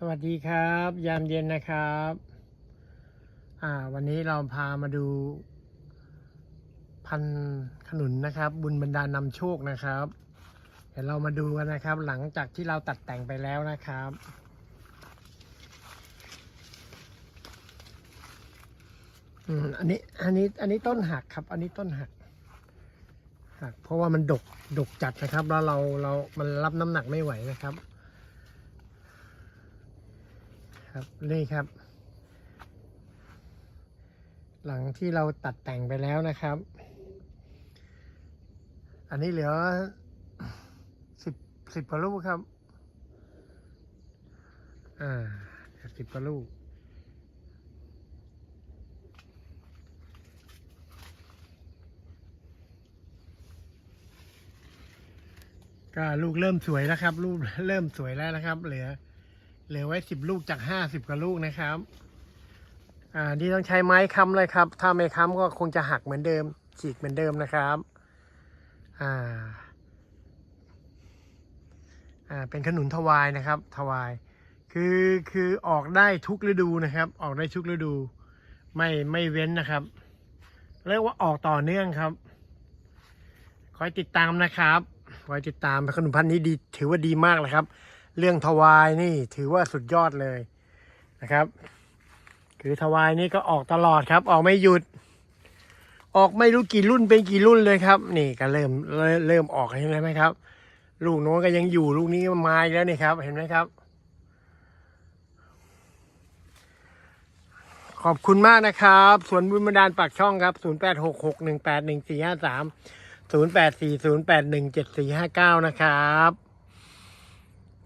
สวัสดีครับ ยามเย็นนะครับ อ่า วันนี้เราพามาดู พันขนุนนะครับ บุญบรรดาลนำโชคนะครับ เดี๋ยวเรามาดูกันนะครับ หลังจากที่เราตัดแต่งไปแล้วนะครับ อืมอันนี้อันนี้อันนี้ต้นหักครับ อันนี้ต้นหักหัก เพราะว่ามันดกดกจัดนะครับ แล้วเราเรามันรับน้ำหนักไม่ไหวนะครับ ครับนี่ครับ หลังที่เราตัดแต่งไปแล้วนะครับ อันนี้เหลือสิบสิบกว่าลูกครับ อ่าสิบกว่าลูกก็ลูกเริ่มสวยแล้วครับ ลูกเริ่มสวยแล้วนะครับ เหลือ เหลือไว้สิบลูกจากห้าสิบกว่าลูกนะครับ อ่านี่ต้องใช้ไม้ค้ำเลยครับ ถ้าไม่ค้ำก็คงจะหักเหมือนเดิม ฉีกเหมือนเดิมนะครับ อ่า อ่า เป็นขนุนทวายนะครับ ทวาย คือคือออกได้ทุกฤดูนะครับ ออกได้ทุกฤดู ไม่ไม่เว้นนะครับ เรียกว่าออกต่อเนื่องครับ คอยติดตามนะครับคอยติดตามขนมพันธุ์นี้ดี ถือว่าดีมากเลยครับ เรื่องทวายนี่ถือว่าสุดยอดเลยนะครับ คือทวายนี่ก็ออกตลอดครับ ออกไม่หยุด ออกไม่รู้กี่รุ่นเป็นกี่รุ่นเลยครับ นี่ก็เริ่มเริ่มออกเห็นไหมครับ ลูกโน้นก็ยังอยู่ลูกนี้มาอีกแล้วนี่ครับ เห็นไหมครับ ขอบคุณมากนะครับสวนบุญบันดาลปากช่องครับ 0 8 6 6 1 8 1 4 5 3 0 8 4 0 8 1 7 4 5 9 นะครับ